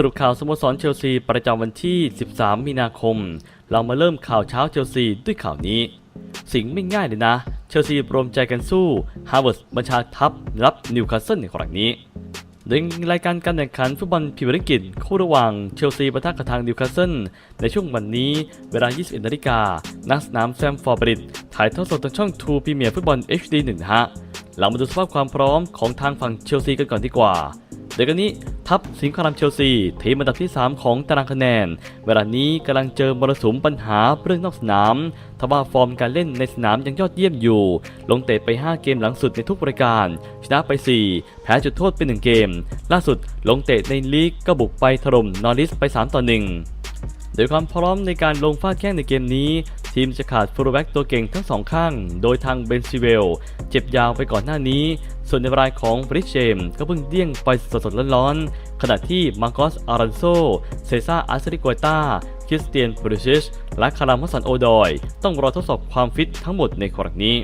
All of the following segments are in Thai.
สรุปข่าวสโมสรเชลซีประจำวันที่ 13 มีนาคม เรามาเริ่มข่าวเช้าเชลซีด้วยข่าวนี้ สิ่งไม่ง่ายเลยนะ เชลซีรวมใจกันสู้ฮาร์วาร์ดบัญชาทัพรับนิวคาสเซิลในครั้งนี้โดยรายการการแข่งขันฟุตบอลพรีเมียร์ลีกอังกฤษคู่ระหว่างเชลซีปะทะกับทางนิวคาสเซิลในช่วงวันนี้เวลา 21นาฬิกาณสนามแซมฟอร์บริดถ่ายทอดสดทางช่อง2พรีเมียร์ฟุตบอล HD 1นะฮะเรามาดูสภาพความพร้อมของทางฝั่งเชลซีกันก่อนดีกว่า เดี๋ยวกันนี้ทัพสิงห์คารามเชลซีทีมอันดับที่ 3 ของตารางคะแนน เวลานี้กำลังเจอมรสุมปัญหาเรื่องนอกสนามทว่าฟอร์มการเล่นในสนามยังยอดเยี่ยมอยู่ ลงเตะไป 5 เกมหลังสุดในทุกรายการ ชนะไป 4 แพ้จุดโทษเป็น 1 เกม ล่าสุดลงเตะในลีกก็บุกไปถล่มนอริสไป 3 ต่อ 1โดยความพร้อมในการลงฟาดแข้งในเกมนี้ ทีมจะขาดฟูลแบ็กตัวเก่งทั้งสองข้าง โดยทางเบนซิเวลเจ็บยาวไปก่อนหน้านี้ ส่วนในรายของบริชเชมก็เพิ่งเดี้ยงไปสดๆร้อนๆ ขณะที่มาร์กอสอารันโซ เซซ่าอาร์เซริกวตาคริสเตียนปริชิช และคารามัสันโอดอย ต้องรอทดสอบความฟิตทั้งหมดในครั้งนี้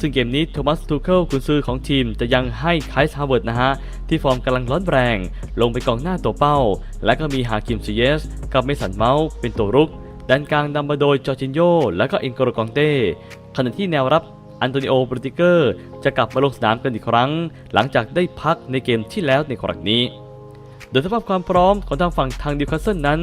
ซึ่งเกมนี้โทมัสทูเคิลกุนซือของทีมจะยังให้ไคส์ฮาร์เวิร์ดนะฮะ ที่ฟอร์มกำลังร้อนแรง ลงไปกองหน้าตัวเป้า และก็มีฮาคิมซีเยส กับเมสันเมาส์เป็นตัวรุก ด้านกลางนำมาโดยจอร์จินโยและก็เอ็นโกโรกองเต้ขณะที่แนวรับอันโตนิโอบรูติเกอร์ จะกลับมาลงสนามกันอีกครั้ง หลังจากได้พักในเกมที่แล้วในครั้งนี้ โดยสภาพความพร้อมของทางฝั่งทางดิวคาสเซิลนั้น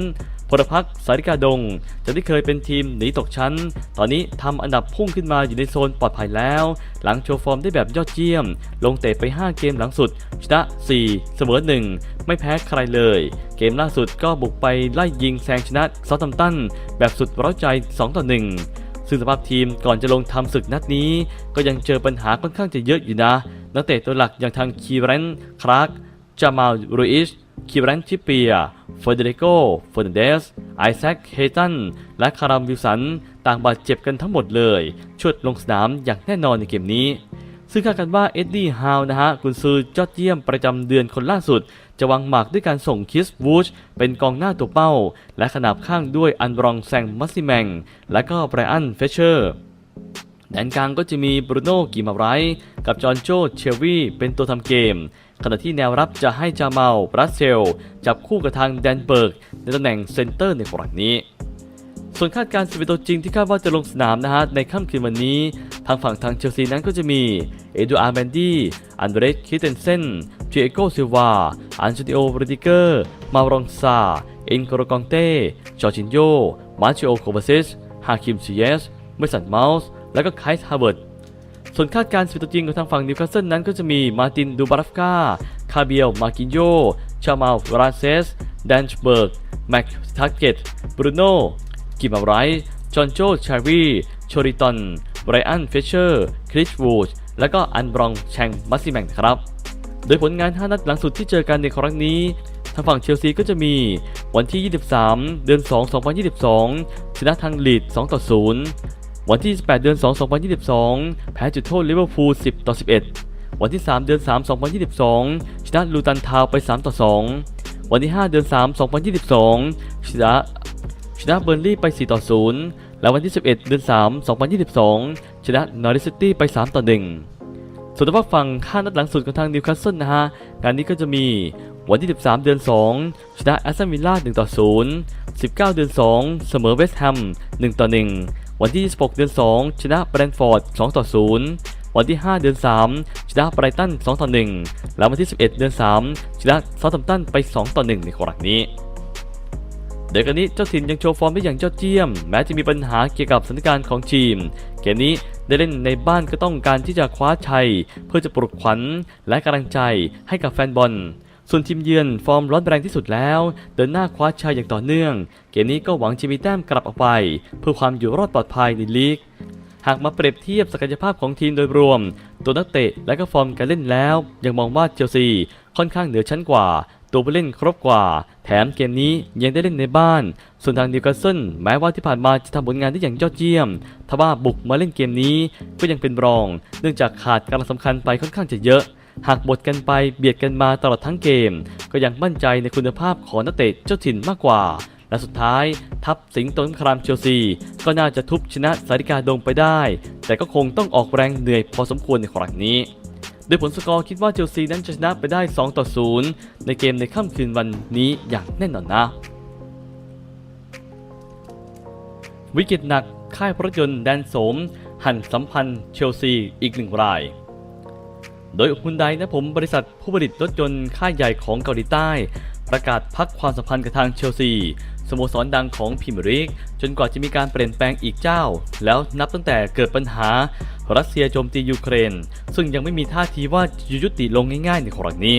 พลพักสาริกาดงจากที่เคยเป็นทีมหนีตกชั้น ตอนนี้ทำอันดับพุ่งขึ้นมาอยู่ในโซนปลอดภัยแล้ว หลังโชว์ฟอร์มได้แบบยอดเยี่ยม ลงเตะไป 5 เกมหลังสุด ชนะ 4 เสมอ 1 ไม่แพ้ใครเลย เกมล่าสุดก็บุกไปไล่ยิงแซงชนะซอตัมตัน แบบสุดร้าใจ 2 ต่อ 1 ซึ่งสภาพทีมก่อนจะลงทำศึกนัดนี้ ก็ยังเจอปัญหาค่อนข้างจะเยอะอยู่นะ นักเตะตัวหลักอย่างทางคีเรนคราร์กจามาลรูอิช คิวรันทิเปีย เฟเดริโกเฟอร์นันเดส ไอแซค เฮตัน และคารามวิลสัน ต่างบาดเจ็บกันทั้งหมดเลยชวดลงสนามอย่างแน่นอนในเกมนี้ ซึ่งคาดกันว่าเอ็ดดี้ ฮาวนะฮะ กุนซือยอดเยี่ยมประจำเดือนคนล่าสุด จะวางหมากด้วยการส่งคิสวูชเป็นกองหน้าตัวเป้า และขนาบข้างด้วยอันบรองแซงมัสซิแมง และก็ไบรอัน เฟเชอร์แดนกลางก็จะมีบรูโน่กิมาไรกับจอห์นโจเชลวีเป็นตัวทำเกม ขณะที่แนวรับจะให้จาเมาบรัสเซล จับคู่กับทางแดนเบิร์ก ในตำแหน่งเซนเตอร์ในครั้งนี้ ส่วนคาดการณ์สิบตัวจริงที่คาดว่าจะลงสนามนะฮะในค่ำคืนวันนี้ ทางฝั่งทางเชลซีนั้นก็จะมี เอดูอาร์แมนดี้ อันเดรสคิเทนเซนเจโกซิลวา อันเชติโอบรดิเกอร์ มารองซา เอ็นโกรกองเต้ จอร์จินโย มาร์ชิโอโคบาซิส ฮาคิมซีเยสเมสันเมาส์ และก็ไคส์ฮาร์เวิร์ด ส่วนคาดการณ์สิบตัวจริงของทางฝั่งนิวคาสเซิลนั้นก็จะมีมาตินดูบารัฟกาคาเบียลมากินโยชามาลราเซสแดนช์เบิร์กแม็กทักเกตบรูโน่กิมาไรจอห์นโจชารีโชริตันไบรอันเฟเชอร์คริสวูดและก็อันบรองแชงมัสซิแมงครับ โดยผลงาน 5 นัดหลังสุดที่เจอกันในครั้งนี้ ทางฝั่งเชลซีก็จะมีวันที่ 23 เดือน 2 2022 ชนะทางลีด 2 ต่อ 0 วันที่28เดือน 2 2022 แพ้จุดโทษลิเวอร์พูล 10 ต่อ 11 วันที่ 3 เดือน 3 2022 ชนะลูตันทาวไป 3 ต่อ 2 วันที่ 5 เดือน 3 2022 ชนะชนะเบอร์ลี่ไป 4 ต่อ 0 และวันที่ 11 เดือน 3 2022 ชนะนอริสตี้ไป 3 ต่อ 1 ส่วนทางฝั่งข้านัดหลังสุดของทางนิวคาสเซิลนะฮะ งานนี้ก็จะมีวันที่ 13 เดือน 2 ชนะแอสตันวิลล่า 1 ต่อ 0 19 เดือน 2 เสมอเวสต์แฮม 1 ต่อ 1 วันที่ 26 เดือน 2 ชนะแบรนฟอร์ด 2 ต่อ 0 วันที่ 5 เดือน 3 ชนะไบรตัน 2 ต่อ 1 และวันที่ 11 เดือน 3 ชนะซาท์แฮมป์ตันไป 2 ต่อ 1 ในครั้งนี้เดี๋ยวกันนี้เจ้าถิ่นยังโชว์ฟอร์มได้อย่างยอดเยี่ยม แม้จะมีปัญหาเกี่ยวกับสถานการณ์ของทีม เกมนี้ได้เล่นในบ้านก็ต้องการที่จะคว้าชัย เพื่อจะปลุกขวัญและกำลังใจให้กับแฟนบอล ส่วนทีมเยือนฟอร์มร้อนแรงที่สุดแล้ว เดินหน้าคว้าชัยอย่างต่อเนื่อง เกมนี้ก็หวังจะมีแต้มกลับออกไป เพื่อความอยู่รอดปลอดภัยในลีก หากมาเปรียบเทียบศักยภาพของทีมโดยรวม ตัวนักเตะและก็ฟอร์มการเล่นแล้ว ยังมองว่าเชลซีค่อนข้างเหนือชั้นกว่า ตัวผู้เล่นครบกว่า แถมเกมนี้ยังได้เล่นในบ้าน ส่วนทางนิวคาสเซิลแม้ว่าที่ผ่านมาจะทำผลงานได้อย่างยอดเยี่ยมทว่าบุกมาเล่นเกมนี้ก็ยังเป็นรอง เนื่องจากขาดการสำคัญไปค่อนข้างจะเยอะ หากบดกันไปเบียดกันมาตลอดทั้งเกม ก็ยังมั่นใจในคุณภาพของนักเตะเจ้าถิ่นมากกว่า และสุดท้ายทัพสิงห์โตนครามเชลซี ก็น่าจะทุบชนะสาริกาดงไปได้ แต่ก็คงต้องออกแรงเหนื่อยพอสมควรในครั้งนี้โดยผลสกอร์คิดว่าเชลซีนั้นจะชนะไปได้ 2 ต่อ 0 ในเกมในค่ำคืนวันนี้อย่างแน่นอนนะ วิกฤตหนักค่ายรถยนต์แดนโสม หั่นสัมพันธ์เชลซีอีกหนึ่งราย โดยฮุนไดนะผมบริษัทผู้ผลิตรถยนต์ค่ายใหญ่ของเกาหลีใต้ ประกาศพักความสัมพันธ์กับทางเชลซีสโมสรดังของพิมรีกจนกว่าจะมีการเปลี่ยนแปลงอีกเจ้า แล้วนับตั้งแต่เกิดปัญหา รัสเซียโจมตียูเครน ซึ่งยังไม่มีท่าทีว่าจะยุติลงง่ายๆในครั้งนี้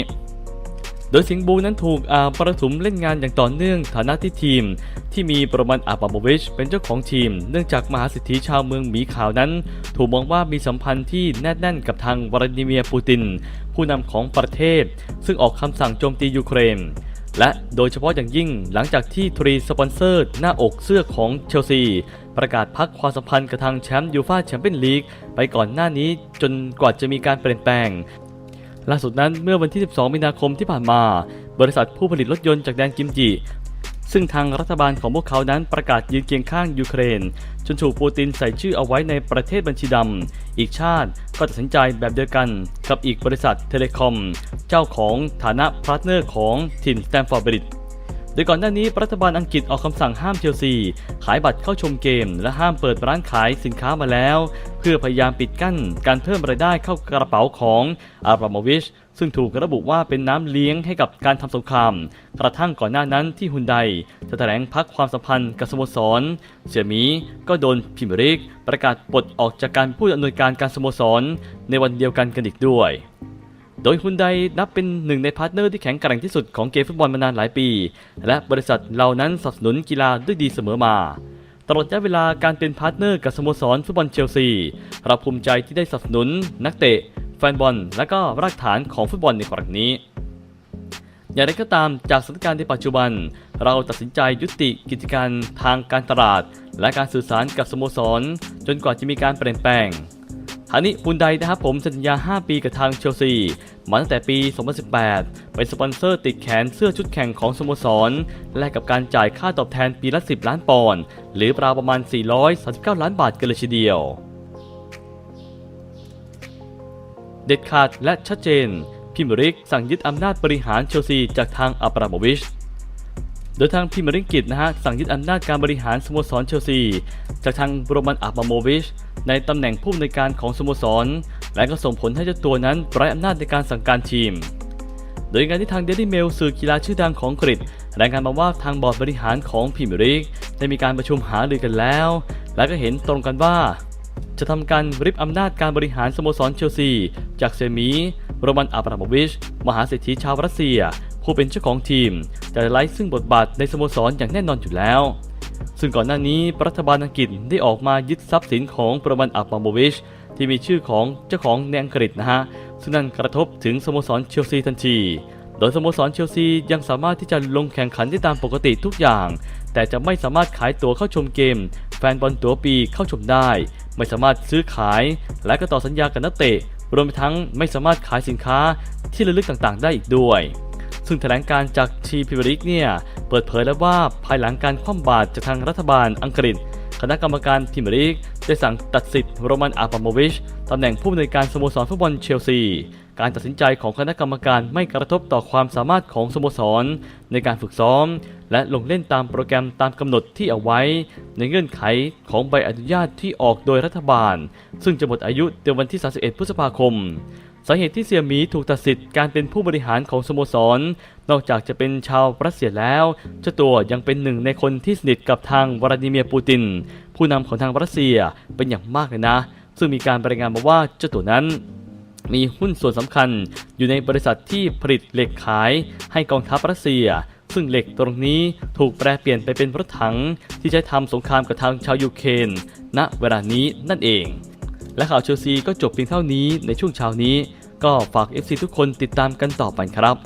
โดยสิงบูนั้นถูกอาประถุมเล่นงานอย่างต่อเนื่องฐานะที่ทีม ที่มีประมาณอาบาโมวิชเป็นเจ้าของทีม เนื่องจากมหาเศรษฐีชาวเมืองหมีขาวนั้น ถูกมองว่ามีสัมพันธ์ที่แนบแน่นกับทางวลาดิเมียร์ปูติน ผู้นำของประเทศ ซึ่งออกคำสั่งโจมตียูเครนและโดยเฉพาะอย่างยิ่งหลังจากที่ทรีสปอนเซอร์หน้าอกเสื้อของเชลซี ประกาศพักความสัมพันธ์กับทางแชมป์ยูฟ่าแชมเปี้ยนลีกไปก่อนหน้านี้จนกว่าจะมีการเปลี่ยนแปลง ล่าสุดนั้นเมื่อวันที่ 12 มีนาคมที่ผ่านมา บริษัทผู้ผลิตรถยนต์จากแดนกิมจิ ซึ่งทางรัฐบาลของพวกเขานั้นประกาศยืนเคียงข้างยูเครน จนถูกปูตินใส่ชื่อเอาไว้ในประเทศบัญชีดำ อีกชาติก็ตัดสินใจแบบเดียวกันกับอีกบริษัทเทเลคอม เจ้าของฐานะพาร์ทเนอร์ของถิ่นสแตมฟอร์ดบริด โดยก่อนหน้านี้รัฐบาลอังกฤษออกคำสั่งห้ามเชลซี ขายบัตรเข้าชมเกม และห้ามเปิดร้านขายสินค้ามาแล้ว เพื่อพยายามปิดกั้นการเพิ่มรายได้เข้ากระเป๋าของอาบราโมวิชซึ่งถูกระบุว่าเป็นน้ำเลี้ยงให้กับการทำสงคราม กระทั่งก่อนหน้านั้นที่ฮุนไดจะแถลงพักความสัมพันธ์กับสโมสร เสี่ยมีก็โดนพิมร์ลีกประกาศปลดออกจากการผู้อำนวยการการสโมสร ในวันเดียวกันกันอีกด้วย โดยฮุนไดนับเป็นหนึ่งในพาร์ทเนอร์ที่แข็งแกร่งที่สุดของเกมฟุตบอลมานานหลายปี และบริษัทเหล่านั้นสนับสนุนกีฬาด้วยดีเสมอมา ตลอดระยะเวลาการเป็นพาร์ทเนอร์กับสโมสรฟุตบอลเชลซี เราภูมิใจที่ได้สนับสนุน นักเตะ แฟนบอล และก็รากฐานของฟุตบอลในครั้งนี้อย่างไรก็ตามจากสถานการณ์ในปัจจุบัน เราตัดสินใจยุติกิจการทางการตลาด และการสื่อสารกับสโมสร จนกว่าจะมีการเปลี่ยนแปลงทางนี้ฮุนไดนะครับผมสัญญา 5 ปีกับทางเชลซี มาตั้งแต่ปี 2018 เป็นสปอนเซอร์ติดแขนเสื้อชุดแข่งของสโมสร และกับการจ่ายค่าตอบแทนปีละ 10 ล้านปอนด์หรือราวประมาณ 439 ล้านบาทกันเลยทีเดียว เด็ดขาดและชัดเจน พิมริกสั่งยึดอำนาจบริหารเชลซีจากทางอับราโมวิชโดยทางพิมริกกิจนะฮะสั่งยึดอำนาจการบริหารสโมสรเชลซี จากทางโรมันอับราโมวิชในตำแหน่งผู้อำนวยการของสโมสร และก็ส่งผลให้เจ้าตัวนั้นไร้อำนาจในการสั่งการทีม โดยงานที่ทางเดลี่เมลสื่อกีฬาชื่อดังของอังกรีกรายงานมาว่าทางบอร์ดบริหารของพรีเมียร์ลีกได้มีการประชุมหารือกันแล้ว และก็เห็นตรงกันว่า จะทำการริบอำนาจการบริหารสโมสรเชลซี จากเซมีโรมันอับราโมวิช มหาเศรษฐีชาวรัสเซีย ผู้เป็นเจ้าของทีมจะไล่ซึ่งบทบาทในสโมสรอย่างแน่นอนอยู่แล้ว ซึ่งก่อนหน้านี้รัฐบาลอังกฤษได้ออกมายึดทรัพย์สินของโรมันอับราโมวิช ที่มีชื่อของเจ้าของในอังกฤษนะฮะซึ่งนั่นกระทบถึงสโมสรเชลซีทันที โดยสโมสรเชลซียังสามารถที่จะลงแข่งขันได้ตามปกติทุกอย่าง แต่จะไม่สามารถขายตั๋วเข้าชมเกม แฟนบอลตั๋วปีเข้าชมได้ ไม่สามารถซื้อขาย และก็ต่อสัญญากับนักเตะรวมไปทั้งไม่สามารถขายสินค้าที่ระลึกต่างๆ ได้อีกด้วย ซึ่งแถลงการจากทีพิวริกเนี่ย เปิดเผยแล้วว่าภายหลังการคว่ำบาตรจากทางรัฐบาลอังกฤษ คณะกรรมการพรีมียร์ลีกได้สั่งตัดสิทธิ์โรมันอาบราโมวิชตำแหน่งผู้อำนวยการสโมสรฟุตบอลเชลซี การตัดสินใจของคณะกรรมการไม่กระทบต่อความสามารถของสโมสร ในการฝึกซ้อม และลงเล่นตามโปรแกรมตามกำหนดที่เอาไว้ ในเงื่อนไขของใบอนุญาตที่ออกโดยรัฐบาล ซึ่งจะหมดอายุในวันที่ 31 พฤษภาคม สาเหตุที่เสี่ยหมีถูกตัดสิทธิ์การเป็นผู้บริหารของสโมสร นอกจากจะเป็นชาวรัสเซียแล้วเจ้าตัวยังเป็นหนึ่งในคนที่สนิทกับทางวลาดิเมียร์ปูติน ผู้นำของทางรัสเซียเป็นอย่างมากเลยนะ ซึ่งมีการรายงานมาว่าเจ้าตัวนั้น มีหุ้นส่วนสำคัญอยู่ในบริษัทที่ผลิตเหล็กขายให้กองทัพรัสเซีย ซึ่งเหล็กตรงนี้ถูกแปลเปลี่ยนไปเป็นรถถังที่ใช้ทำสงครามกับทางชาวยูเครนณเวลานี้นั่นเอง และข่าวเชลซีก็จบเพียงเท่านี้ในช่วงเช้านี้ ก็ฝาก FC ทุกคนติดตามกันต่อไปครับ